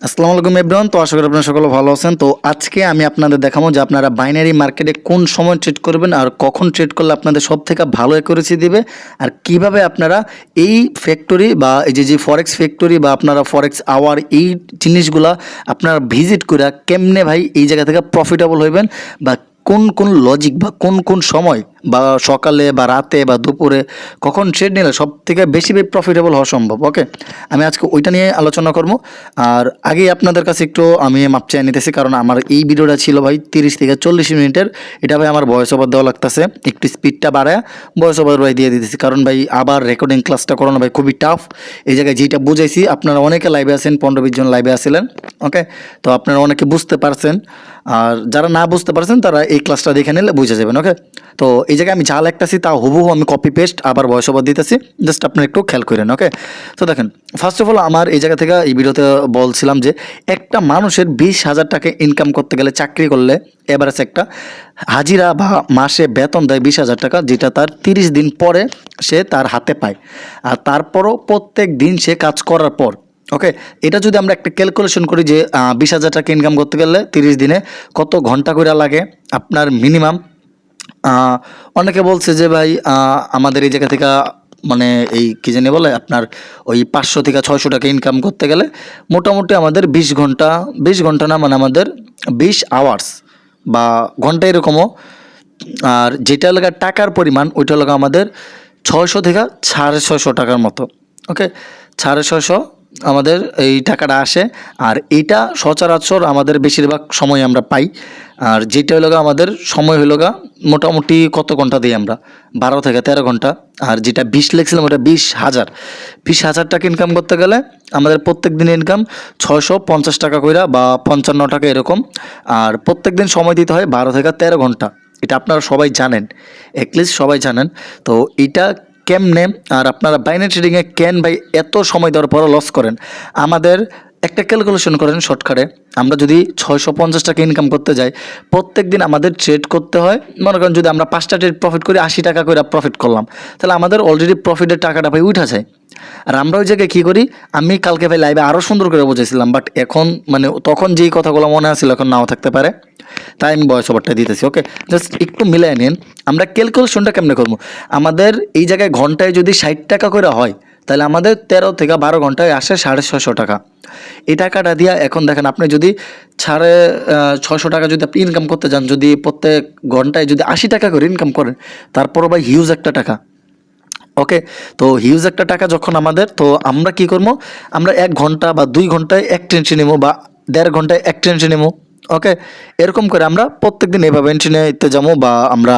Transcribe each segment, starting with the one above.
আসসালামু আলাইকুম এভরিওয়ান তো আশা করি আপনারা সকলে ভালো আছেন। তো আজকে আমি আপনাদের দেখাবো যে আপনারা বাইনারি মার্কেটে কোন সময় ট্রেড করবেন আর কখন ট্রেড করলে আপনাদের সব থেকে ভালো অ্যাকুরেসি দিবে আর কীভাবে আপনারা এই ফ্যাক্টরি বা এই যে যে ফরেক্স ফ্যাক্টরি বা আপনারা ফরেক্স আওয়ার এই জিনিসগুলা আপনারা ভিজিট করে কেমনে ভাই এই জায়গা থেকে প্রফিটেবল হইবেন বা কোন কোন লজিক বা কোন কোন সময় বা সকালে বা রাতে বা দুপুরে কখন ট্রেড নিলে সব থেকে বেশি প্রফিটেবল হওয়া সম্ভব ওকে আমি আজকে ওইটা নিয়ে আলোচনা করব। আর আগেই আপনাদের কাছে একটু আমি মাপ চেয়ে নিতেছি, কারণ আমার এই ভিডিওটা ছিল ভাই তিরিশ থেকে চল্লিশ মিনিটের। এটা ভাই আমার ভয়েস ওভার দেওয়া লাগতেছে। একটু স্পিডটা বাড়ায় ভয়েস ওভার ভাই দিয়ে দিতেছি, কারণ ভাই আবার রেকর্ডিং ক্লাসটা করানো ভাই খুবই টাফ এই জায়গায় যেটা বুঝাইছি, আপনারা অনেকে লাইভে আছেন, পনেরো বিশ জন লাইভে আসছিলেন ওকে তো আপনারা অনেকে বুঝতে পারছেন। আর যারা না বুঝতে পারছেন, তারা এই ক্লাসটা দেখে নিলে বুঝে যাবেন ওকে তো এই জায়গায় আমি যা লিখতেছি তা হুবহু আমি কপি পেস্ট আবার ভয়েস ওভার দিতেছি। জাস্ট আপনি একটু খেয়াল করেন ওকে তো দেখেন ফার্স্ট অফ অল আমার এই জায়গা থেকে এই ভিডিওতে বলছিলাম যে, একটা মানুষের বিশ হাজার টাকা ইনকাম করতে গেলে চাকরি করলে এভারেজ একটা হাজিরা বা মাসে বেতন দেয় বিশ হাজার টাকা, যেটা তার তিরিশ দিন পরে সে তার হাতে পায়। আর তারপরও প্রত্যেক দিন সে কাজ করার পর ওকে এটা যদি আমরা একটা ক্যালকুলেশন করি যে বিশ হাজার টাকা ইনকাম করতে গেলে তিরিশ দিনে কত ঘণ্টা করে লাগে? আপনার মিনিমাম অনেকে বলছে যে ভাই আমাদের এই জায়গা থেকে মানে এই কী জানি বলে, আপনার ওই পাঁচশো থেকে ছয়শো টাকা ইনকাম করতে গেলে মোটামুটি আমাদের বিশ ঘণ্টা বিশ ঘণ্টা না মানে আমাদের বিশ আওয়ার্স বা ঘণ্টা এরকমও। আর যেটা লাগা টাকার পরিমাণ, ওইটা লাগা আমাদের ছয়শো থেকে সাড়ে ছয়শো টাকার মতো। ওকে সাড়ে ছয়শো আমাদের এই টাকাটা আসে। আর এইটা সচরাচর আমাদের বেশিরভাগ সময় আমরা পাই। আর যেটা হলো আমাদের সময় হলো মোটামুটি কত ঘণ্টা দিই আমরা? বারো থেকে তেরো ঘণ্টা। আর যেটা বিশ লেগছিলাম ওটা বিশ হাজার। বিশ হাজার টাকা ইনকাম করতে গেলে আমাদের প্রত্যেক দিন ইনকাম ছয়শো পঞ্চাশ টাকা কইরা বা পঞ্চান্ন টাকা এরকম। আর প্রত্যেক দিন সময় দিতে হয় বারো থেকে তেরো ঘণ্টা। এটা আপনারা সবাই জানেন। অ্যাটলিস্ট সবাই জানেন। তো এটা কেমনে আর আপনারা বাইনারি ট্রেডিংয়ে কেন ভাই এত সময় দেওয়ার পরও লস করেন? আমাদের একটা ক্যালকুলেশন করেন শর্টকাটে আমরা যদি ছয়শো পঞ্চাশ টাকা ইনকাম করতে যাই প্রত্যেক দিন আমাদের ট্রেড করতে হয়। মনে করেন যদি আমরা পাঁচটা ট্রেড প্রফিট করি, আশি টাকা করে প্রফিট করলাম। তাহলে আমাদের অলরেডি প্রফিটের টাকাটা ভাই উঠা যায়। আর আমরা ওই জায়গায় কী করি? আমি কালকে ভাই লাইভে আরও সুন্দর করে বুঝেছিলাম বাট এখন মানে তখন যেই কথাগুলো মনে আসছিল এখন নাও থাকতে পারে। তাই আমি বয়স ওভারটা দিতেছি ওকে জাস্ট একটু মিলাই নিন। আমরা ক্যালকুলেশনটা কেমনে করব? আমাদের এই জায়গায় ঘন্টায় যদি ষাট টাকা করে হয় তাহলে আমাদের তেরো থেকে বারো ঘন্টায় আসে সাড়ে ছশো টাকা। এই টাকাটা দিয়া এখন দেখেন আপনি যদি সাড়ে ছশো টাকা যদি আপনি ইনকাম করতে যান, যদি প্রত্যেক ঘন্টায় যদি আশি টাকা করে ইনকাম করেন, তারপরও ভাই হিউজ একটা টাকা। ওকে তো হিউজ একটা টাকা যখন আমাদের, তো আমরা কি করব? আমরা এক ঘণ্টা বা দুই ঘন্টায় এক ট্রেনটি নেব বা দেড় ঘন্টায় এক ট্রেনটি নেব। ওকে এরকম করে আমরা প্রত্যেক দিন এভাবে এন্ট্রি নিতে যাব বা আমরা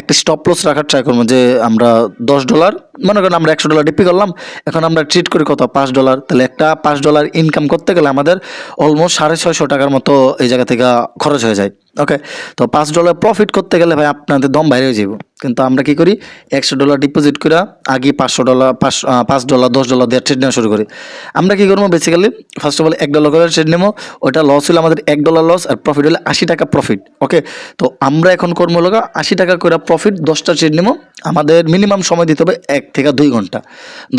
একটা স্টপ লস রাখার ট্রাই করব যে আমরা দশ ডলার মনে করেন আমরা একশো ডলার ডিপি করলাম, এখন আমরা ট্রিট করি কত? পাঁচ ডলার তাহলে একটা পাঁচ ডলার ইনকাম করতে গেলে আমাদের অলমোস্ট সাড়ে ছয়শো টাকার মতো এই জায়গা থেকে খরচ হয়ে যায়। ওকে তো পাঁচ ডলার প্রফিট করতে গেলে ভাই আপনাদের দম বাইরে হয়ে যাব কিন্তু আমরা কি করি? একশো ডলার ডিপোজিট করে আগে পাঁচশো ডলার পাঁচ পাঁচ ডলার দশ ডলার দেওয়ার ট্রেড নেওয়া শুরু করি। আমরা কি করব বেসিক্যালি ফার্স্ট অফ অল এক ডলার করে ট্রেড নেব। ওটা লস হলে আমাদের এক ডলার লস আর প্রফিট হলে আশি টাকা প্রফিট ওকে তো আমরা এখন করব লগা আশি টাকা করে প্রফিট দশটা ট্রেড নেব। আমাদের মিনিমাম সময় দিতে হবে এক থেকে দুই ঘণ্টা।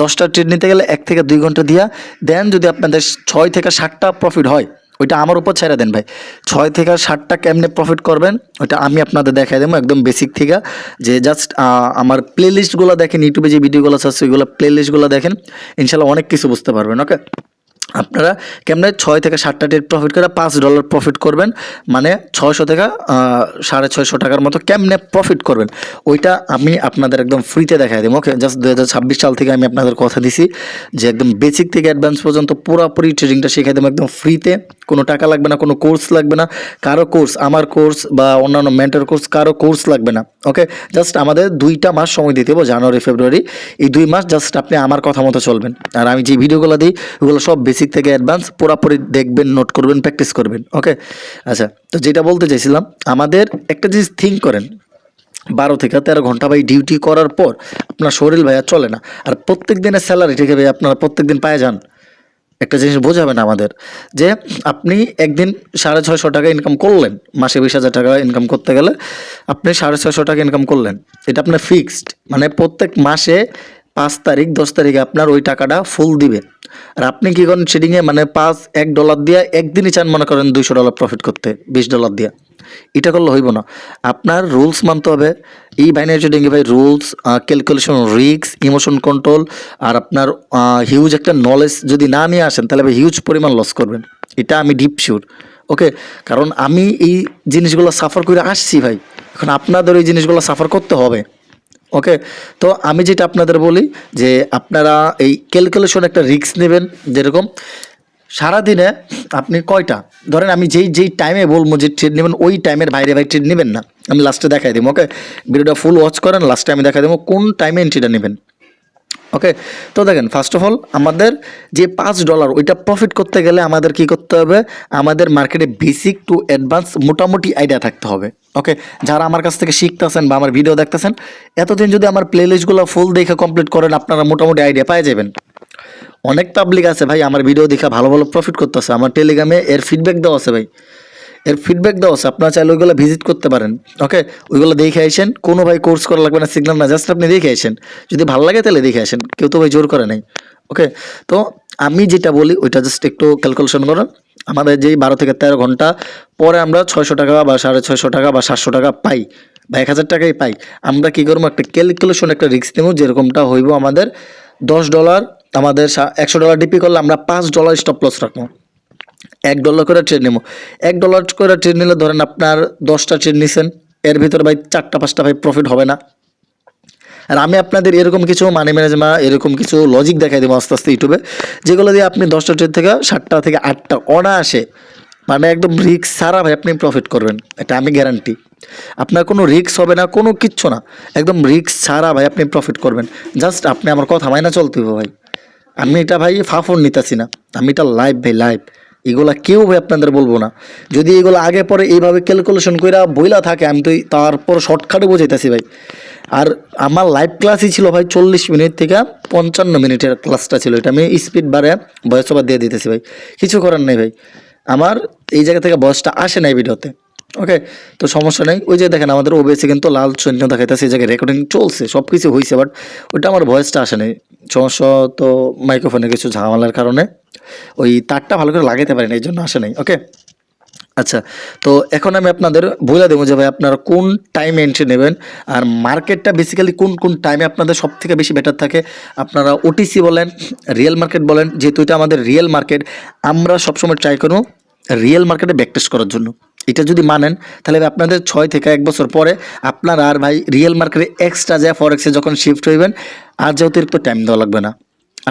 দশটা ট্রেড নিতে গেলে এক থেকে দুই ঘণ্টা দিয়া দেন যদি আপনাদের ছয় থেকে ষাটটা প্রফিট হয়, ওইটা আমার উপর ছেড়ে দেন ভাই। ছয় থেকে ষাটটা কেমনে প্রফিট করবেন, ওইটা আমি আপনাদের দেখাই দেবো একদম বেসিক থেকে। যে জাস্ট আমার প্লে লিস্টগুলো দেখেন ইউটিউবে যে ভিডিওগুলো আছে প্লে লিস্টগুলো দেখেন, ইনশাল্লাহ অনেক কিছু বুঝতে পারবেন ওকে আপনারা কেমনে ছয় থেকে সাতটা ডেট প্রফিট করে পাঁচ ডলার প্রফিট করবেন মানে ছয়শো থেকে সাড়ে ছয়শো টাকার মতো কেমনে প্রফিট করবেন, ওইটা আমি আপনাদের একদম ফ্রিতে দেখাই দেবো ওকে জাস্ট দু হাজার ছাব্বিশ সাল থেকে আমি আপনাদের কথা দিছি যে একদম বেসিক থেকে অ্যাডভান্স পর্যন্ত পুরোপুরি ট্রেডিংটা শেখাই দেবো একদম ফ্রিতে কোনো টাকা লাগবে না, কোনো কোর্স লাগবে না, কারও কোর্স আমার কোর্স বা অন্যান্য মেন্টার কোর্স কারও কোর্স লাগবে না ওকে জাস্ট আমাদের দুইটা মাস সময় দিতে হবে জানুয়ারি, ফেব্রুয়ারি, এই দুই মাস জাস্ট আপনি আমার কথা মতো চলবেন। আর আমি যে ভিডিওগুলো দিই, ওগুলো সব বেসিক থেকে অ্যাডভান্স পুরোপুরি দেখবেন নোট করবেন প্র্যাকটিস করবেন ওকে আচ্ছা তো যেটা বলতে চাইছিলাম, আমাদের একটা জিনিস থিঙ্ক করেন, বারো থেকে তেরো ঘণ্টা ভাই ডিউটি করার পর আপনার শরীর ভাইয়া চলে না, আর প্রত্যেক দিনের স্যালারি ঠিক ভাই আপনারা প্রত্যেক দিন পায়ে যান। একটা জিনিস বোঝাবেন আমাদের যে আপনি একদিন সাড়ে ছয়শো টাকা ইনকাম করলেন, মাসে বিশ হাজার টাকা ইনকাম করতে গেলে আপনি সাড়ে ছয়শো টাকা ইনকাম করলেন। এটা আপনার ফিক্সড মানে প্রত্যেক মাসে পাঁচ তারিখ, দশ তারিখে আপনার ওই টাকাটা ফুল দিবে। আর আপনি কী করেন সেটিংয়ে মানে পাঁচ, এক ডলার দিয়ে একদিনই চান মনে করেন দুইশো ডলার প্রফিট করতে, বিশ ডলার দিয়ে। এটা করলে হইব না। আপনার রুলস মানতে হবে। এই বাইনারি ট্রেডিংয়ে ভাই রুলস ক্যালকুলেশন রিক্স ইমোশন কন্ট্রোল আর আপনার হিউজ একটা নলেজ যদি না নিয়ে আসেন, তাহলে ভাই হিউজ পরিমাণ লস করবেন। এটা আমি ডিপ শিওর ওকে কারণ আমি এই জিনিসগুলো সাফার করে আসছি ভাই। এখন আপনাদের এই জিনিসগুলো সাফার করতে হবে। ওকে তো আমি যেটা আপনাদের বলি যে আপনারা এই ক্যালকুলেশন একটা রিস্ক নেবেন যেরকম। সারাদিনে আপনি কয়টা? ধরেন আমি যেই যেই টাইমে বলব যে ট্রেড নেবেন, ওই টাইমের বাইরে বাইরে ট্রেড নেবেন না। আমি লাস্টে দেখাই দেবো ওকে ভিডিওটা ফুল ওয়াচ করেন লাস্টে আমি দেখাই দেবো কোন টাইমে এন্ট্রিটা নেবেন। ওকে তো দেখেন ফার্স্ট অফ অল আমাদের যে পাঁচ ডলার ওইটা প্রফিট করতে গেলে আমাদের কি করতে হবে? আমাদের মার্কেটে বেসিক টু অ্যাডভান্স মোটামুটি আইডিয়া থাকতে হবে। ওকে যারা আমার কাছ থেকে শিখতেছেন বা আমার ভিডিও দেখতেছেন, এতদিন যদি আমার প্লে লিস্টগুলো ফুল দেখে কমপ্লিট করেন, আপনারা মোটামুটি আইডিয়া পাই যাবেন। অনেক পাবলিক আছে ভাই, আমার ভিডিও দেখে ভালো ভালো প্রফিট করতেছে। আমার টেলিগ্রামে এর ফিডব্যাক দেওয়া আছে ভাই। এর ফিডব্যাক দেওয়া আছে, আপনারা চাইলে ওইগুলো ভিজিট করতে পারেন। ওকে ওইগুলো দেখে আসেন, কোনো ভাই কোর্স করা লাগবে না সিগনাল না জাস্ট আপনি দেখে আসেন। যদি ভালো লাগে তাহলে দেখে আসেন, কেউ তো ভাই জোর করে নাই। ওকে তো আমি যেটা বলি, ওইটা জাস্ট একটু ক্যালকুলেশন করেন। আমাদের যেই বারো থেকে তেরো ঘণ্টা, পরে আমরা ছয়শো টাকা বা সাড়ে ছয়শো টাকা বা সাতশো টাকা পাই বা এক হাজার টাকাই পাই। আমরা কী করব, একটা ক্যালকুলেশন একটা রিস্ক নেব, যেরকমটা হইব আমাদের দশ ডলার আমাদের একশো ডলার ডিপি করলে আমরা পাঁচ ডলার স্টপ লস রাখব। এক ডলার করে ট্রেড নেব। এক ডলার করে ট্রেড নিলে ধরেন আপনার দশটা ট্রেড নিছেন, এর ভিতরে ভাই চারটা, পাঁচটা ভাই প্রফিট হবে না। আর আমি আপনাদের এরকম কিছু মানি ম্যানেজমেন্ট এরকম কিছু লজিক দেখাই দেবো আস্তে আস্তে ইউটিউবে, যেগুলো দিয়ে আপনি দশটা ট্রেড থেকে সাতটা থেকে আটটা অনায়াসে মানে একদম রিক্স ছাড়া ভাই আপনি প্রফিট করবেন। এটা আমি গ্যারান্টি আপনার কোনো রিক্স হবে না, কোনো কিচ্ছু না। একদম রিক্স ছাড়া ভাই আপনি প্রফিট করবেন। জাস্ট আপনি আমার কথা মাইনা চলতে হবে ভাই। আমি এটা ভাই ফাফর নিতেছি না। আমি এটা লাইভ ভাই লাইভ এগুলা কেউ ভাই আপনাদের বলব না। যদি এগুলো আগে পরে এইভাবে ক্যালকুলেশন কইরা বইলা থাকে, আমি তো তারপর শর্টকাটে বোঝাইতেছি ভাই। আর আমার লাইভ ক্লাসই ছিল ভাই চল্লিশ মিনিট থেকে পঞ্চান্ন মিনিটের ক্লাসটা ছিল। এটা আমি স্পিড বারে বয়স দিয়ে দিতেছি ভাই। কিছু করার নেই ভাই। আমার এই জায়গা থেকে বয়সটা আসে নাই ভিডিওতে ওকে তো সমস্যা নেই। ওই যে দেখেন, আমাদের ওবেসে কিন্তু লাল চিহ্ন দেখাইতেছে, এই জায়গায় রেকর্ডিং চলছে সব কিছু হয়েছে বাট ওইটা আমার ভয়েসটা আসে নাই। সমস্যা তো মাইক্রোফোনে কিছু ঝামেলার কারণে ওই তারটা ভালো করে লাগাইতে পারি না এই জন্য আসে নাই ওকে আচ্ছা তো এখন আমি আপনাদের বলে দেবো যে ভাই, আপনারা কোন টাইমে এন্ট্রি নেবেন, আর মার্কেটটা বেসিক্যালি কোন কোন টাইমে আপনাদের সব থেকে বেশি বেটার থাকে? আপনারা ওটিসি বলেন রিয়েল মার্কেট বলেন, যেহেতু এটা আমাদের রিয়েল মার্কেট আমরা সবসময় ট্রাই করব রিয়েল মার্কেটে ব্যাকটেস্ট করার জন্য। এটা যদি মানেন, তাহলে আপনাদের ছয় থেকে এক বছর পরে আপনার আর ভাই রিয়েল মার্কেটে এক্সট্রা যায় ফরেক্সে যখন শিফট হইবেন, আর যে অতিরিক্ত টাইম দেওয়া লাগবে না।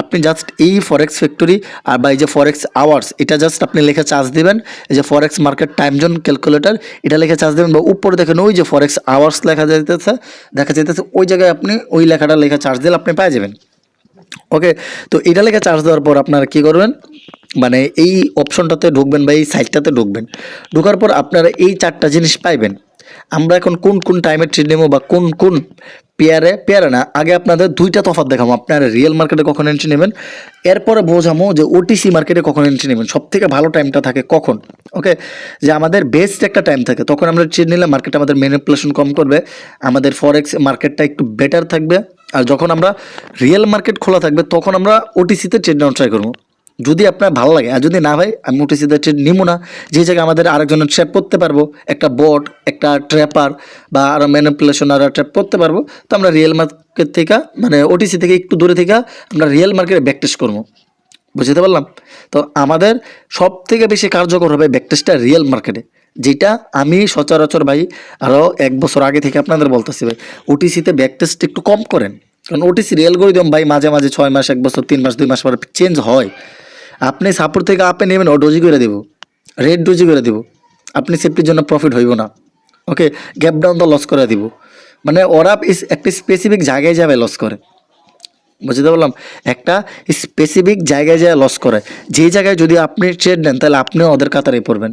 আপনি জাস্ট এই ফরেক্স ফ্যাক্টরি আর বা এই যে ফরেক্স আওয়ার্স এটা জাস্ট আপনি লেখা চার্জ দিবেন। এই যে forex market time zone calculator এটা লেখা চার্জ দেবেন বা উপরে দেখেন ওই যে ফরেক্স আওয়ার্স লেখা যাইতেছে, দেখা যাইতেছে ওই জায়গায় আপনি ওই লেখাটা লেখা চার্জ দিলে আপনি পেয়ে যাবেন। ওকে তো এটা লেখা চার্জ দেওয়ার পর আপনারা কী করবেন? মানে এই অপশনটাতে ঢুকবেন বা এই সাইটটাতে ঢুকবেন। ঢোকার পর আপনারা এই চারটা জিনিস পাইবেন। আমরা এখন কোন কোন টাইমে ট্রেড নেব বা কোন কোন পেয়ারে পেয়ারে না, আগে আপনাদের দুইটা তফাৎ দেখাবো। আপনারা রিয়েল মার্কেটে কখন এন্ট্রি নেবেন, এরপরে বোঝামো যে ওটিসি মার্কেটে কখন এন্ট্রি নেবেন। সব থেকে ভালো টাইমটা থাকে কখন ওকে যে আমাদের বেস্ট একটা টাইম থাকে, তখন আমরা ট্রেড নিলে মার্কেট আমাদের ম্যানিপুলেশন কম করবে, আমাদের ফরেক্স মার্কেটটা একটু বেটার থাকবে, আর যখন আমরা রিয়েল মার্কেট খোলা থাকবে, তখন আমরা ওটিসিতে ট্রেড নেওয়ার ট্রাই করব। যদি আপনার ভালো লাগে, আর যদি না ভাই, আমি ওটিসিতে ট্রেড নিবো না, যে জায়গায় আমাদের আরেকজনের ট্র্যাপ করতে পারব, একটা বট একটা ট্র্যাপার বা আরও ম্যানিপুলেশন আর ট্র্যাপ করতে পারব, তো আমরা রিয়েল মার্কেট থেকে মানে ওটিসি থেকে একটু দূরে থেকে আমরা রিয়েল মার্কেটে ব্যাকটেস্ট করব। বুঝতে পারলাম? তো আমাদের সব থেকে বেশি কার্যকর হবে ব্যাকটেস্টটা রিয়েল মার্কেটে যেটা আমি সচরাচর ভাই আরও এক বছর আগে থেকে আপনাদের বলতেছি ভাই ওটিসিতে ব্যাকটেস্ট একটু কম করেন। কারণ ওটিসি রিয়েল করে দিলাম ভাই, মাঝে মাঝে ছয় মাস, এক বছর, তিন মাস, দুই মাস পরে চেঞ্জ হয়। আপনি সাপোর্ট থেকে আপে নেবেন, ও ডোজি করে দেবো। রেড ডোজি করে দেবো। আপনি সেফটির জন্য প্রফিট হইব না। ওকে গ্যাপ ডাউন তো লস করে দিব। মানে ওরা একটা স্পেসিফিক জায়গায় যাবে লস করে। বুঝতে পারলাম? একটা স্পেসিফিক জায়গায় যায় লস করে। যেই জায়গায় যদি আপনি ট্রেড নেন, তাহলে আপনিও ওদের কাতারে পড়বেন।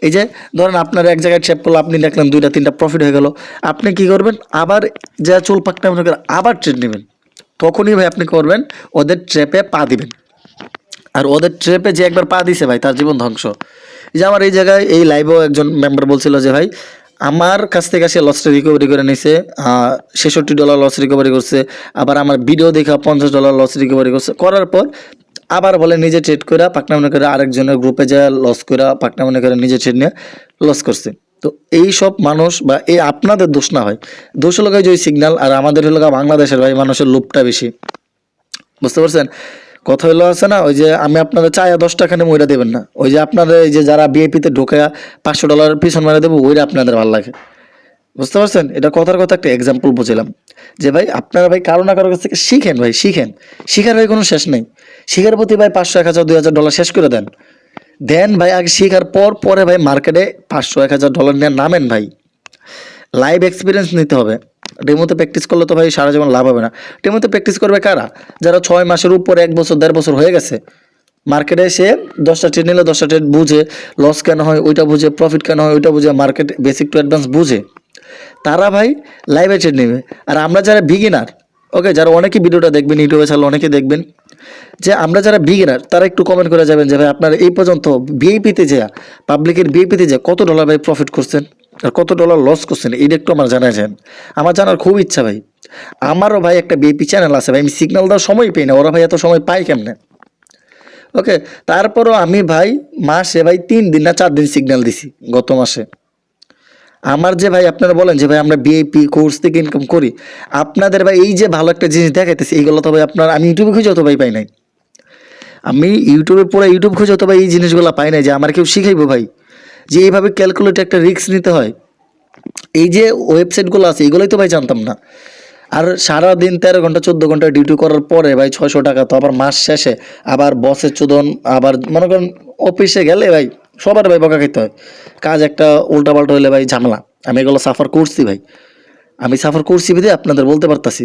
এই যে, ধরেন আপনার এক জায়গায় ট্রেপ করল, আপনি দেখলেন দুইটা, তিনটা প্রফিট হয়ে গেল। আপনি কি করবেন? আবার যা চুল পাকটা আবার ট্রেড নেবেন। তখনই ভাই আপনি করবেন, ওদের ট্র্যাপে পা দিবেন। আর ওদের ট্রেপে যে একবার পা দিছে ভাই, তার জীবন ধ্বংস। এই যে আমার এই জায়গায়, এই লাইভেও একজন মেম্বার বলছিল যে, ভাই, আমার কাছ থেকে সে লসটা রিকভারি করে নিছে ছেষট্টি ডলার লস রিকভারি করছে, আবার আমার ভিডিও দেখা পঞ্চাশ ডলার লস রিকভারি করছে। করার পর আবার বলে, নিজে ট্রেড করে পাকনা মনে করে আরেকজনের গ্রুপে যা লস করে পাকনা মনে করে নিজে ট্রেড নিয়ে লস করছে। তো এই সব মানুষ বা এই আপনাদের দোষ না হয় দোষ হলো যে ওই সিগন্যাল আর আমাদের হলো বাংলাদেশের ভাই মানুষের লোভটা বেশি। বুঝতে পারছেন? কথা হলো আছে না, ওই যে আমি আপনাদের চায়া দশ টাকানে মইরা দেবেন না। ওই যে আপনাদের এই যে যারা বিএপিতে ঢোকে, পাঁচশো ডলার পিছন মারা দেবো, ওইটা আপনাদের ভালো লাগে। বুঝতে পারছেন? এটা কথার কথা একটা এক্সাম্পল বুঝলাম। যে ভাই, আপনারা ভাই কারও না কারও কাছ থেকে শিখেন ভাই, শিখেন। শিখার ভাই কোনো শেষ নেই। শিখার প্রতি ভাই পাঁচশো, এক হাজার, দুই হাজার ডলার শেষ করে দেন। দেন ভাই আগে শিখার পর পরে ভাই মার্কেটে পাঁচশো, এক হাজার ডলার নিয়ে নামেন ভাই। লাইভ এক্সপিরিয়েন্স নিতে হবে। ডেমোতে প্র্যাকটিস করলে তো ভাই সারা জীবন লাভ হবে না। ডেমোতে প্র্যাকটিস করবে কারা? যারা ছয় মাসের উপরে, এক বছর, দেড় বছর হয়ে গেছে মার্কেটে এসে দশটা ট্রেড নিলে দশটা ট্রেড বুঝে লস কেন হয় ওইটা বুঝে প্রফিট কেন হয় ওইটা বুঝে মার্কেট বেসিক টু অ্যাডভান্স বুঝে, তারা ভাই লাইভে ট্রেড নেবে। আর আমরা যারা বিগিনার ওকে যারা অনেকে ভিডিওটা দেখবেন, ইউটিউবে ছাড়লে অনেকে দেখবেন, যে আমরা যারা বিগিনার তারা একটু কমেন্ট করে যাবেন যে ভাই আপনার এই পর্যন্ত বিএপিতে যা পাবলিকের বিএপিতে যা কত ডলার ভাই প্রফিট করছেন? আর কত ডলার লস করছেন? এইটা একটু আমার জানা যান আমার জানার খুব ইচ্ছা ভাই। আমারও ভাই একটা বিএপি চ্যানেল আছে ভাই, আমি সিগন্যাল দেওয়ার সময় পাই না, ওরা ভাই এত সময় পাই কেমনে? ওকে তারপরও আমি ভাই মাসে ভাই তিন দিন না চার দিন সিগন্যাল দিছি, গত মাসে। আমার যে ভাই আপনারা বলেন যে ভাই আমরা বিএপি কোর্স থেকে ইনকাম করি, আপনাদের ভাই এই যে ভালো একটা জিনিস দেখাইতেছি, এইগুলো তো ভাই আপনার, আমি ইউটিউবে খুঁজে তো ভাই পাই নাই। আমি ইউটিউবে পুরো ইউটিউব খুঁজে তো ভাই এই জিনিসগুলো পাই নাই যে আমার কেউ শিখাইবো ভাই। যে এইভাবে ক্যালকুলেট একটা রিস্ক নিতে হয়, এই যে ওয়েবসাইটগুলো আছে, এগুলোই তো ভাই জানতাম না। আর সারা দিন তেরো ঘণ্টা, চোদ্দ ঘণ্টা ডিউটি করার পরে ভাই ছয়শো টাকা তো আবার মাস শেষে, আবার বসের চোদন, আবার মনে করেন অফিসে গেলে ভাই সবার ভাই বকা খেতে হয়। কাজ একটা উল্টাপাল্টা হলে ভাই ঝামেলা। আমি এগুলো সাফার করছি ভাই। আমি সাফার করছি বিধে আপনাদের বলতে পারতাছি।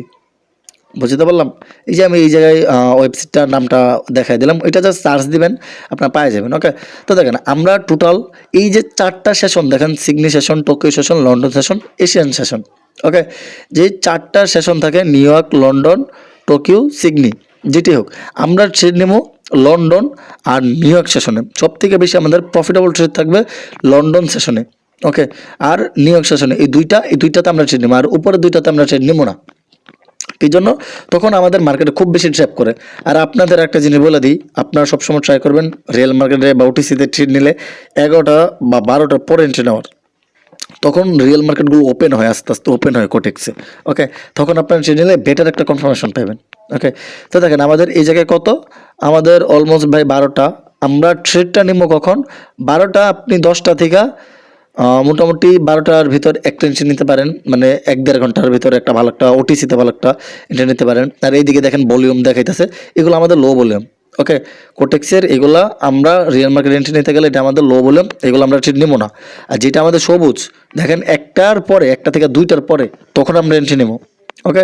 বুঝতে পারলাম? এই যে আমি এই জায়গায় ওয়েবসাইটটার নামটা দেখাই দিলাম এটা জাস্ট সার্চ দিবেন, আপনারা পায়ে যাবেন ওকে তো দেখেন, আমরা টোটাল এই যে চারটা সেশন দেখেন Sydney session Tokyo session London session Asian session okay যে চারটা সেশন থাকে New York London Tokyo Sydney যেটি হোক, আমরা ট্রেড নেব লন্ডন আর নিউ ইয়র্ক সেশনে সব থেকে বেশি আমাদের প্রফিটেবল ট্রেড থাকবে লন্ডন সেশনে ওকে আর নিউ ইয়র্ক সেশনে এই দুইটা, এই দুইটাতে আমরা ট্রেড নেব, আর উপরে দুইটাতে আমরা ট্রেড নেব না। এই জন্য তখন আমাদের মার্কেটে খুব বেশি ট্র্যাপ করে। আর আপনাদের একটা জিনিস বলে দিই, আপনারা সবসময় ট্রাই করবেন রিয়েল মার্কেটে বা ওটিসিতে ট্রেড নিলে এগারোটা বা বারোটার পরে এন্ট্রি নেওয়ার। তখন রিয়েল মার্কেটগুলো ওপেন হয়, আস্তে আস্তে ওপেন হয় কোটেক্সে ওকে তখন আপনারা ট্রেড নিলে বেটার একটা কনফার্মেশন পাবেন ওকে তো দেখেন, আমাদের এই জায়গায় কত? আমাদের অলমোস্ট ভাই বারোটা। আমরা ট্রেডটা নিব কখন? বারোটা আপনি দশটা থেকে মোটামুটি বারোটার ভিতর একটা ইঞ্চি নিতে পারেন মানে এক দেড় ঘণ্টার ভিতরে একটা ভালো একটা ওটিসিতে ভালো একটা এটা নিতে পারেন। আর এইদিকে দেখেন ভলিউম দেখাইতেছে, এগুলো আমাদের লো ভলিউম ওকে কোটেক্সের এগুলো আমরা রিয়েল মার্কেট এন্ট্রি নিতে গেলে এটা আমাদের লো ভলিউম এগুলো আমরা ঠিক নেব না। আর যেটা আমাদের সবুজ, দেখেন একটার পরে, একটা থেকে দুইটার পরে, তখন আমরা এন্ট্রি নেব। ওকে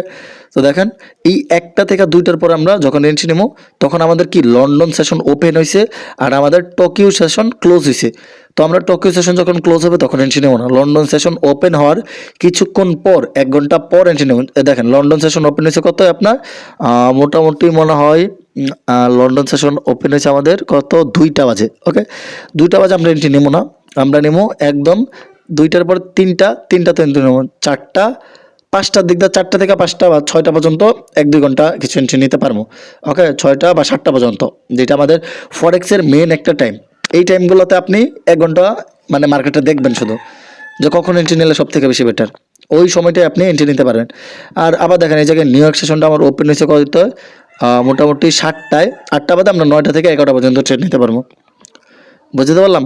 তো দেখেন, এই একটা থেকে দুইটার পরে আমরা যখন এন্ট্রি নেব, তখন আমাদের কি লন্ডন সেশন ওপেন হয়েছে আর আমাদের টোকিও সেশন ক্লোজ হয়েছে তো আমরা টোকিও সেশন যখন ক্লোজ হবে, তখন এন্ট্রি নেব না। লন্ডন সেশন ওপেন হওয়ার কিছুক্ষণ পর, এক ঘণ্টা পর এন্ট্রি নেব। দেখেন লন্ডন সেশন ওপেন হয়েছে কত আপনার? মোটামুটি মনে হয় লন্ডন সেশন ওপেন হয়েছে আমাদের কত? দুইটা বাজে ওকে দুইটা বাজে আমরা এন্ট্রি নেব না। আমরা নেব একদম দুইটার পর তিনটা তিনটা তো এন্ট্রি নেব। চারটা পাঁচটার দিক দিয়ে চারটা থেকে পাঁচটা বা ছয়টা পর্যন্ত এক, দুই ঘণ্টা কিছু এন্ট্রি নিতে পারব। ওকে ছয়টা বা সাতটা পর্যন্ত, যেটা আমাদের ফরেক্সের মেন একটা টাইম এই টাইমগুলোতে আপনি এক ঘণ্টা মানে মার্কেটে দেখবেন শুধু যে কখন এন্ট্রি নিলে সব থেকে বেশি বেটার ওই সময়টায় আপনি এন্ট্রি নিতে পারবেন। আর আবার দেখেন, এই জায়গায় নিউ ইয়র্ক সেশনটা আমার ওপেন হয়েছে কত মোটামুটি সাতটায়, আটটা বাদে আমরা নয়টা থেকে এগারোটা পর্যন্ত ট্রেড নিতে পারব। বুঝতে পারলাম?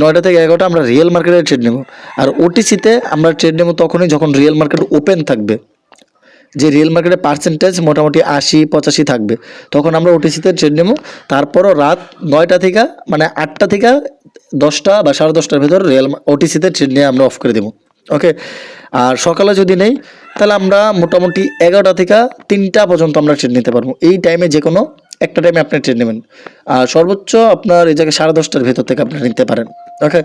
নয়টা থেকে এগারোটা আমরা রিয়েল মার্কেটে ট্রেড নেব। আর ওটিসিতে আমরা ট্রেড নেব তখনই যখন রিয়েল মার্কেট ওপেন থাকবে। যে রিয়েল মার্কেটের পার্সেন্টেজ মোটামুটি আশি, পঁচাশি থাকবে। তখন আমরা ওটিসিতে ট্রেড নেব। তারপরও রাত নয়টা থেকে মানে আটটা থেকে দশটা বা সাড়ে দশটার ভেতর রিয়েল ওটিসিতে ট্রেড নিয়ে আমরা অফ করে দেবো। ওকে আর সকালে যদি নেই, তাহলে আমরা মোটামুটি এগারোটা থেকে তিনটা পর্যন্ত আমরা ট্রেড নিতে পারব। এই টাইমে যে কোনো একটা টাইমে আপনি ট্রেড নেবেন। আর সর্বোচ্চ আপনার এই জায়গায় সাড়ে দশটার ভেতর থেকে আপনি নিতে পারেন। ওকে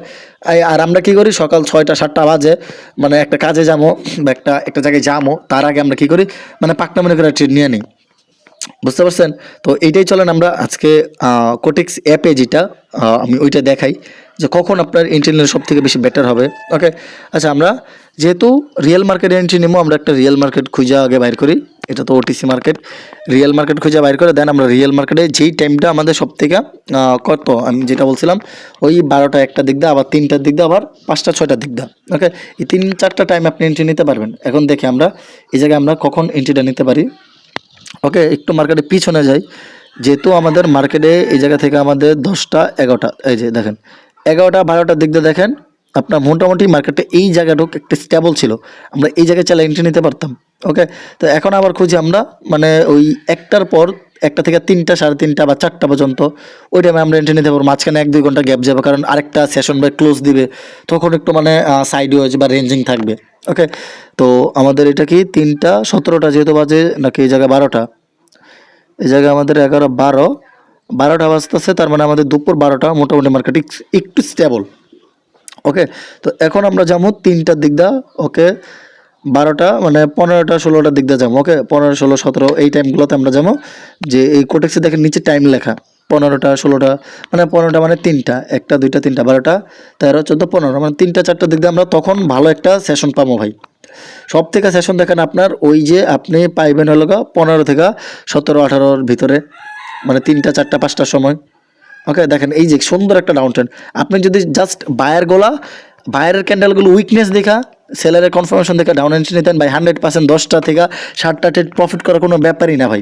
আর আমরা কি করি? সকাল ছয়টা, সাতটা বাজে মানে একটা কাজে যাব বা একটা একটা জায়গায় যাব তার আগে আমরা কি করি? মানে পাকনা মনে করে ট্রেড নিয়ে নিই। বুঝতে পারছেন? তো এইটাই চলেন আমরা আজকে কোটেক্স অ্যাপে যেটা আমি ওইটা দেখাই, যে কখন আপনার এন্ট্রি নিলে সব থেকে বেশি বেটার হবে। ওকে আচ্ছা আমরা যেহেতু রিয়েল মার্কেটে এন্ট্রি নেব, আমরা একটা রিয়েল মার্কেট খুঁজে আগে বাইর করি। এটা তো ওটিসি মার্কেট রিয়েল মার্কেট খুঁজে বাইর করে, দেন আমরা রিয়েল মার্কেটে যেই টাইমটা আমাদের সব থেকে কত, আমি যেটা বলছিলাম, ওই বারোটা একটা দিক দিয়ে, আবার তিনটার দিক দিয়ে, আবার পাঁচটা ছয়টার দিক দিয়ে। ওকে এই তিন, চারটা টাইম আপনি এন্ট্রি নিতে পারবেন। এখন দেখি আমরা, এই জায়গায় আমরা কখন এন্ট্রিটা নিতে পারি। ওকে একটু মার্কেটে পিছনে যাই। যেহেতু আমাদের মার্কেটে এই জায়গা থেকে আমাদের দশটা, এগারোটা, এই যে দেখেন, এগারোটা বারোটার দিক দিয়ে দেখেন আপনার মোটামুটি মার্কেটে এই জায়গাটুক একটা স্টেবল ছিল। আমরা এই জায়গায় চাইলে এন্ট্রি নিতে পারতাম ওকে তো এখন আবার খুঁজি আমরা মানে ওই একটার পর একটা থেকে তিনটা, সাড়ে তিনটা বা চারটা পর্যন্ত, ওই টাইমে আমরা এন্ট্রি নিতে পারব। মাঝখানে এক দুই ঘণ্টা গ্যাপ যাবে, কারণ আরেকটা সেশন বা ক্লোজ দিবে, তখন একটু মানে সাইড ওয়েজ বা রেঞ্জিং থাকবে ওকে তো আমাদের এটা কি তিনটা, সতেরোটা যেহেতু বাজে, নাকি এই জায়গায় বারোটা? এই জায়গায় আমাদের এগারো, বারো, বারোটা বাজতেছে, তার মানে আমাদের দুপুর বারোটা, মোটামুটি মার্কেট একটু স্টেবল ওকে তো এখন আমরা যাব তিনটার দিক দা ওকে বারোটা মানে পনেরোটা ষোলোটার দিক দিয়ে যাব ওকে পনেরো, ষোলো, সতেরো, এই টাইমগুলোতে আমরা যাব যে এই কোটেক্সে দেখেন নিচে টাইম লেখা। পনেরোটা, ষোলোটা মানে পনেরোটা মানে তিনটা, একটা, দুইটা, তিনটা, বারোটা, তেরো, চোদ্দ, পনেরো মানে তিনটা চারটার দিক দিয়ে আমরা তখন ভালো একটা সেশন পাবো ভাই। সব থেকে সেশন দেখেন আপনার, ওই যে আপনি পাইবেন হলো পনেরো থেকে সতেরো, আঠারোর ভিতরে মানে তিনটা, চারটা, পাঁচটার সময়। ওকে দেখেন, এই যে সুন্দর একটা ডাউন ট্রেন্ড আপনি যদি জাস্ট বায়ার গোলা বায়ারের ক্যান্ডেলগুলো উইকনেস দেখা সেলারের কনফার্মেশন দেখে ডাউন এন্ট্রি নিতেন, ভাই হান্ড্রেড পার্সেন্ট দশটা থেকে ষাটটা ট্রেড প্রফিট করার কোনো ব্যাপারই না, ভাই।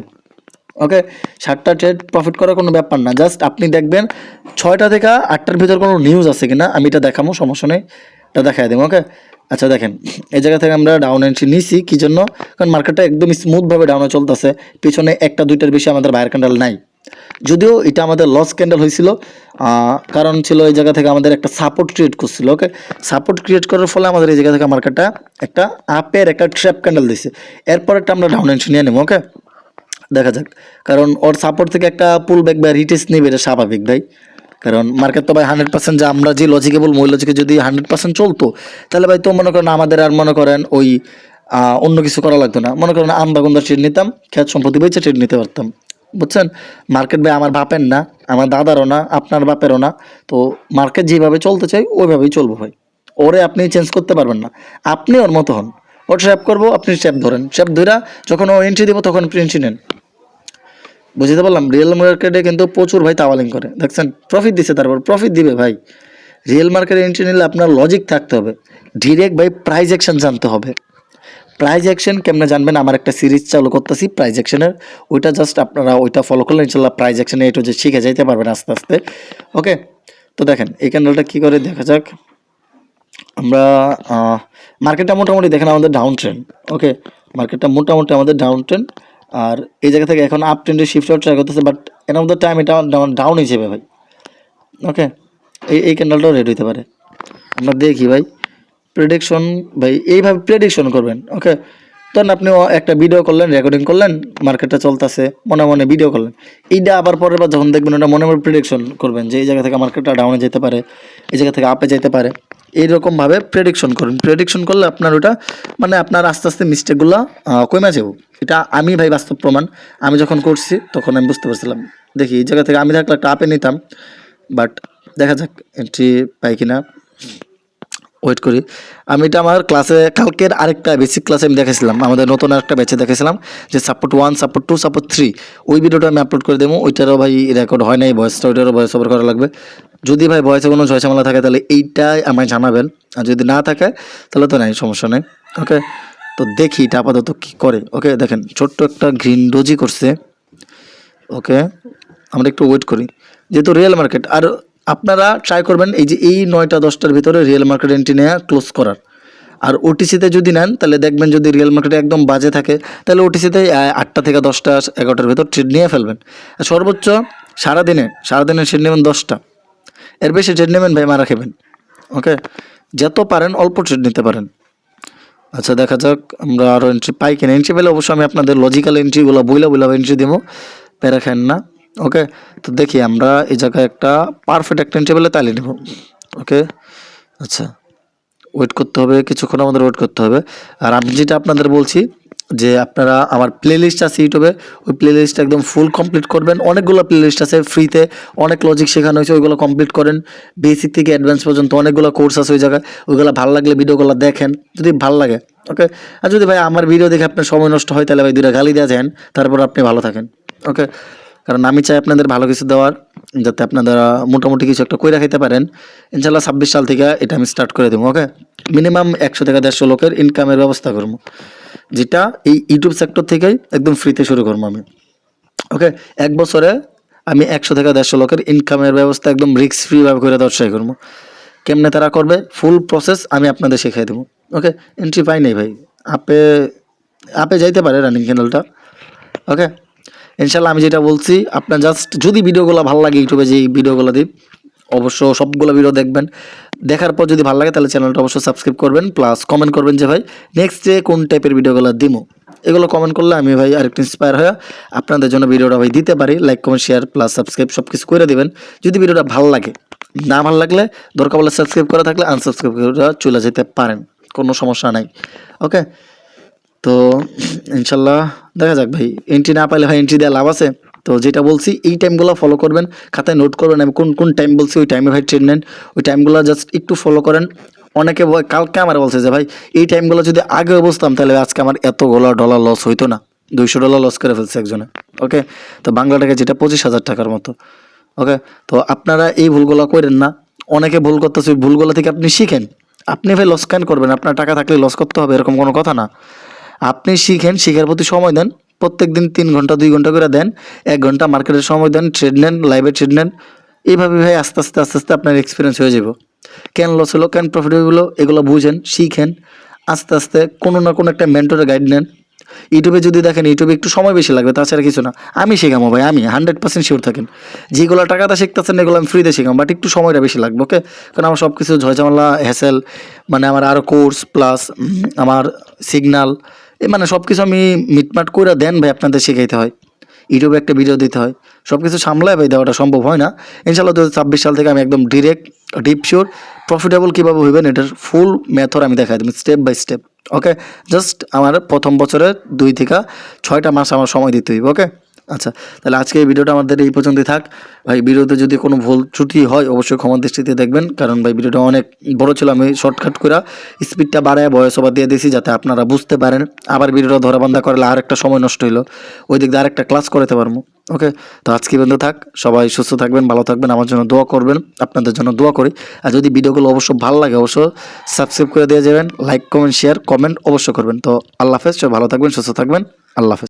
ওকে ষাটটা ট্রেড প্রফিট করার কোনো ব্যাপার না। জাস্ট আপনি দেখবেন, ছয়টা থেকে আটটার ভিতর কোনো নিউজ আছে কিনা, আমি এটা দেখাবো সমস্যা নেই, এটা দেখাই দেবো ওকে আচ্ছা দেখেন, এই জায়গা থেকে আমরা ডাউন এন্ট্রি নিছি, কী জন্য? কারণ মার্কেটটা একদম স্মুথভাবে ডাউনে চলতেছে, পিছনে একটা, দুইটার বেশি আমাদের বায়ার ক্যান্ডেল নাই। যদিও এটা আমাদের লস ক্যান্ডেল হয়েছিল কারণ ছিল এই জায়গা থেকে আমাদের একটা সাপোর্ট ক্রিয়েট করছিল ওকে সাপোর্ট ক্রিয়েট করার ফলে আমাদের এই জায়গা থেকে মার্কেটটা একটা আপের একটা ট্র্যাপ ক্যান্ডেল দিয়েছে। এরপর একটা আমরা ডাউন এন্ট্রি নিয়ে নেব ওকে দেখা যাক, কারণ ওর সাপোর্ট থেকে একটা পুল ব্যাক বা রিটেস্ট নেবে এটা স্বাভাবিক ভাই। কারণ মার্কেট তো ভাই হান্ড্রেড পার্সেন্ট যে আমরা যে লজিকে বলব, ওই লজিকে যদি হান্ড্রেড পার্সেন্ট চলতো, তাহলে ভাই তো মনে করেন আমাদের আর মনে করেন ওই অন্য কিছু করা লাগতো না। মনে করেন আমরা গন্ধার ট্রেড নিতাম, খেত সম্পত্তি বেঁচে ট্রেড নিতে পারতাম। বুঝছেন? মার্কেট ভাই আমার বাপের না, আমার দাদারও না, আপনার বাপেরও না। তো মার্কেট যেভাবে চলতে চাই, ওইভাবেই চলবো ভাই। ওরে আপনি চেঞ্জ করতে পারবেন না। আপনি ওর মতো হন। ওর শ্যাপ করব, আপনি শ্যাপ ধরেন। শ্যাপ ধরা যখন ও এন্ট্রি দেবো, তখন প্রিন্সি নেন। বুঝতে পারলাম? রিয়েল মার্কেটে কিন্তু প্রচুর ভাই তাওয়ালিং করে। দেখছেন? প্রফিট দিছে তারপর প্রফিট দিবে ভাই। রিয়েল মার্কেটে এন্ট্রি নিলে আপনার লজিক থাকতে হবে। ডিরেক্ট ভাই প্রাইজ অ্যাকশন জানতে হবে। প্রাইজ অ্যাকশন কেমনে জানবেন? আমার একটা সিরিজ চালু করতেছি প্রাইজ অ্যাকশনের ওইটা জাস্ট আপনারা ওইটা ফলো করলে ইনশাল্লাহ প্রাইজ অ্যাকশনে একটু যে শিখে যাইতে পারবেন আস্তে আস্তে। ওকে তো দেখেন, এই ক্যান্ডেলটা কী করে দেখা যাক? আমরা মার্কেটটা মোটামুটি দেখেন আমাদের ডাউন ট্রেন্ড ওকে মার্কেটটা মোটামুটি আমাদের ডাউন ট্রেন্ড আর এই জায়গা থেকে এখন আপ ট্রেন্ডে শিফট হওয়ার ট্রাই করতেছে বাট অফ দ্য টাইম এটা ডাউন হিসেবে ভাই ওকে এই এই ক্যান্ডেলটাও রেড হইতে পারে। আমরা দেখি ভাই। প্রেডিকশন ভাই, এইভাবে প্রেডিকশন করবেন ওকে ধরেন আপনি একটা ভিডিও করলেন রেকর্ডিং করলেন মার্কেটটা চলতেছে, মনে মনে ভিডিও করলেন। এইটা আবার পরের বার যখন দেখবেন ওটা মনে মনে প্রেডিকশন করবেন যে এই জায়গা থেকে মার্কেটটা ডাউনে যেতে পারে, এই জায়গা থেকে আপে যেতে পারে। এইরকমভাবে প্রেডিকশন করুন। প্রেডিকশন করলে আপনার ওটা মানে আপনার আস্তে আস্তে মিস্টেকগুলো কমে যাব। এটা আমি ভাই বাস্তব প্রমাণ। আমি যখন করছি, তখন আমি বুঝতে পারছিলাম। দেখি, এই জায়গা থেকে আমি থাকলে একটা আপে নিতাম বাট দেখা যাক এন্ট্রি পাই কিনা। ওয়েট করি। আমি এটা আমার ক্লাসে কালকের আরেকটা বেসিক ক্লাসে আমি দেখেছিলাম আমাদের নতুন আরেকটা ব্যাচে দেখেছিলাম যে support one support two support three ওই ভিডিওটা আমি আপলোড করে দেবো। ওইটারও ভাই রেকর্ড হয় নাই ভয়েসটা ওইটারও ভয়েস ওভার করা লাগবে। যদি ভাই ভয়েসে কোনো ঝয়ঝামেলা থাকে, তাহলে এইটাই আমায় জানাবেন। আর যদি না থাকে, তাহলে তো নাই, সমস্যা নেই। ওকে তো দেখি এটা আপাতত কী করে। ওকে দেখেন, ছোট্ট একটা গ্রিন ডোজি করছে। ওকে আমরা একটু ওয়েট করি। যেহেতু রিয়েল মার্কেট আর আপনারা ট্রাই করবেন এই যে এই নয়টা দশটার ভিতরে রিয়েল মার্কেট এন্ট্রি নেওয়া ক্লোজ করার। আর ওটিসিতে যদি নেন, তাহলে দেখবেন যদি রিয়েল মার্কেটে একদম বাজে থাকে, তাহলে ওটিসিতে আটটা থেকে দশটা, এগারোটার ভিতর ট্রেড নিয়ে ফেলবেন। আর সর্বোচ্চ সারাদিনে সারাদিনে ট্রেড নেবেন দশটা। এর বেশি ট্রেড নেবেন ভাই, মারা খেবেন। ওকে যত পারেন, অল্প ট্রেড নিতে পারেন। আচ্ছা দেখা যাক, আমরা আরও এন্ট্রি পাই কিনা। এন্ট্রি পেলে অবশ্যই আমি আপনাদের লজিক্যাল এন্ট্রিগুলো বইলা বইলা এন্ট্রি দেবো। প্যারা খান না। ওকে তো দেখি আমরা এই জায়গায় একটা পারফেক্ট একটা পেলে তাহলে নেব। ওকে আচ্ছা। ওয়েট করতে হবে, কিছুক্ষণ আমাদের ওয়েট করতে হবে। আর আমি যেটা আপনাদের বলছি, যে আপনারা আমার প্লে লিস্ট আছে ইউটিউবে, ওই প্লে লিস্টটা একদম ফুল কমপ্লিট করবেন। অনেকগুলো প্লে লিস্ট আছে ফ্রিতে অনেক লজিক শেখানো হয়েছে, ওইগুলো কমপ্লিট করেন। বেসিক থেকে অ্যাডভান্স পর্যন্ত অনেকগুলো কোর্স আছে ওই জায়গায়, ওইগুলো ভালো লাগলে ভিডিওগুলো দেখেন, যদি ভালো লাগে। ওকে আর যদি ভাই আমার ভিডিও দেখে আপনার সময় নষ্ট হয়, তাহলে ভাই দুটা গালি দেওয়া যান তারপর আপনি ভালো থাকেন। ওকে কারণ আমি চাই আপনাদের ভালো কিছু দেওয়ার, যাতে আপনারা মোটামুটি কিছু একটা কইরা খাইতে পারেন। ইনশাল্লাহ ছাব্বিশ সাল থেকে এটা আমি স্টার্ট করে দেবো ওকে মিনিমাম একশো থেকে দেড়শো লোকের ইনকামের ব্যবস্থা করব, যেটা এই ইউটিউব সেক্টর থেকেই একদম ফ্রিতে শুরু করব আমি ওকে এক বছরে আমি একশো থেকে দেড়শো লোকের ইনকামের ব্যবস্থা একদম রিস্ক ফ্রিভাবে করে ট্রাই করব। কেমনে তারা করবে? ফুল প্রসেস আমি আপনাদের শিখাই দেবো ওকে এন্ট্রি পাই নাই ভাই, আপে আপে যাইতে পারে রানিং চ্যানেলটা ওকে ইনশাল্লাহ আমি যেটা বলছি, আপনার জাস্ট যদি ভিডিওগুলো ভালো লাগে ইউটিউবে যে ভিডিওগুলো দিই, অবশ্য সবগুলো ভিডিও দেখবেন। দেখার পর যদি ভালো লাগে তাহলে চ্যানেলটা অবশ্যই সাবস্ক্রাইব করবেন প্লাস কমেন্ট করবেন যে, ভাই নেক্সট ডে কোন টাইপের ভিডিওগুলো দিমো? এগুলো কমেন্ট করলে আমি, ভাই, আরেকটু ইন্সপায়ার হয়ে আপনাদের জন্য ভিডিওটা, ভাই, দিতে পারি। Like comment share plus subscribe সব কিছু করে দেবেন। যদি ভিডিওটা ভালো লাগে, না ভালো লাগলে দরকার বলে সাবস্ক্রাইব করা থাকলে আনসাবস্ক্রাইব করে চলে যেতে পারেন। কোনো সমস্যা নাই। ওকে তো ইনশাল্লাহ দেখা যাক ভাই এন্ট্রি না পাইলে ভাই এন্ট্রি দেওয়া লাভ আছে। তো যেটা বলছি, এই টাইমগুলো ফলো করবেন, খাতায় নোট করবেন আমি কোন কোন টাইম বলছি, ওই টাইমে ভাই ট্রেন নেন। ওই টাইমগুলো জাস্ট একটু ফলো করেন। অনেকে কালকে আমার বলছে যে ভাই, এই টাইমগুলো যদি আগে বসতাম তাহলে আজকে আমার এতগুলো ডলার লস হইতো না। দুইশো ডলার লস করে ফেলছে একজনে ওকে তো বাংলা টাকা যেটা পঁচিশ হাজার টাকার মতো ওকে তো আপনারা এই ভুলগুলো করেন না। অনেকে ভুল করতেছে, ওই ভুলগুলো থেকে আপনি শিখেন। আপনি ভাই লস কেন করবেন, আপনার টাকা থাকলে লস করতে হবে, এরকম কোনো কথা না। আপনি শিখেন, শিখার প্রতি সময় দেন প্রত্যেক দিন তিন ঘণ্টা, দুই ঘণ্টা করে দেন, এক ঘণ্টা মার্কেটের সময় দেন, ট্রেড নেন, লাইভে ট্রেড নেন, এইভাবে ভাই আস্তে আস্তে আস্তে আস্তে আপনার এক্সপিরিয়েন্স হয়ে যাব। কেন লস হলো, কেন প্রফিট হলো, এগুলো বুঝেন, শিখেন, আস্তে আস্তে কোনো না কোনো একটা মেন্টরের গাইড নেন। ইউটিউবে যদি দেখেন, ইউটিউবে একটু সময় বেশি লাগবে, তাছাড়া কিছু না। আমি শেখামো ভাই, আমি হান্ড্রেড পার্সেন্ট শিওর থাকেন। যেগুলো টাকাটা শিখতেছেন, এগুলো আমি ফ্রিতে শেখাম বাট একটু সময়টা বেশি লাগবে ওকে কারণ আমার সব কিছু ঝয়ঝামেলা হ্যাসেল মানে আমার আরও কোর্স প্লাস আমার সিগনাল মানে সব কিছু আমি মিটমাট করে দেন ভাই আপনাদের শিখাইতে হয়। ইউটিউবে একটা ভিডিও দিতে হয়। সব কিছু সামলায় ভাই দেওয়াটা সম্ভব হয় না। ইনশাল্লাহ দু ছাব্বিশ সাল থেকে আমি একদম ডিরেক্ট ডিপ শিওর প্রফিটেবল কীভাবে হইবেন এটার ফুল মেথড আমি দেখাই দেবো step by step okay just আমার প্রথম বছরের দুই থেকে ছয়টা মাস আমার সময় দিতে হইব ওকে আচ্ছা তাহলে আজকে এই ভিডিওটা আমাদের এই পর্যন্তই থাক। ভাই, ভিডিওতে যদি কোনো ভুল ত্রুটি হয়, অবশ্যই ক্ষমা দৃষ্টিতে দেখবেন, কারণ ভাই, ভিডিওটা অনেক বড় ছিল, আমি শর্টকাট করে স্পিডটা বাড়ায় বয়স ওভার দিয়ে দিয়েছি, যাতে আপনারা বুঝতে পারেন। আবার ভিডিওটা ধরা বান্ধা করলে আর একটা সময় নষ্ট হইল। ওই দিক দিয়ে আরেকটা ক্লাস করাতে পারব ওকে তো আজকে বন্ধু থাক, সবাই সুস্থ থাকবেন, ভালো থাকবেন, আমার জন্য দোয়া করবেন, আপনাদের জন্য দোয়া করি। আর যদি ভিডিওগুলো অবশ্য ভালো লাগে, অবশ্য সাবস্ক্রাইব করে দিয়ে যাবেন লাইক কমেন্ট শেয়ার কমেন্ট অবশ্যই করবেন। তো আল্লাহ হাফেজ, সবাই ভালো থাকবেন, সুস্থ থাকবেন, আল্লাহ হাফেজ।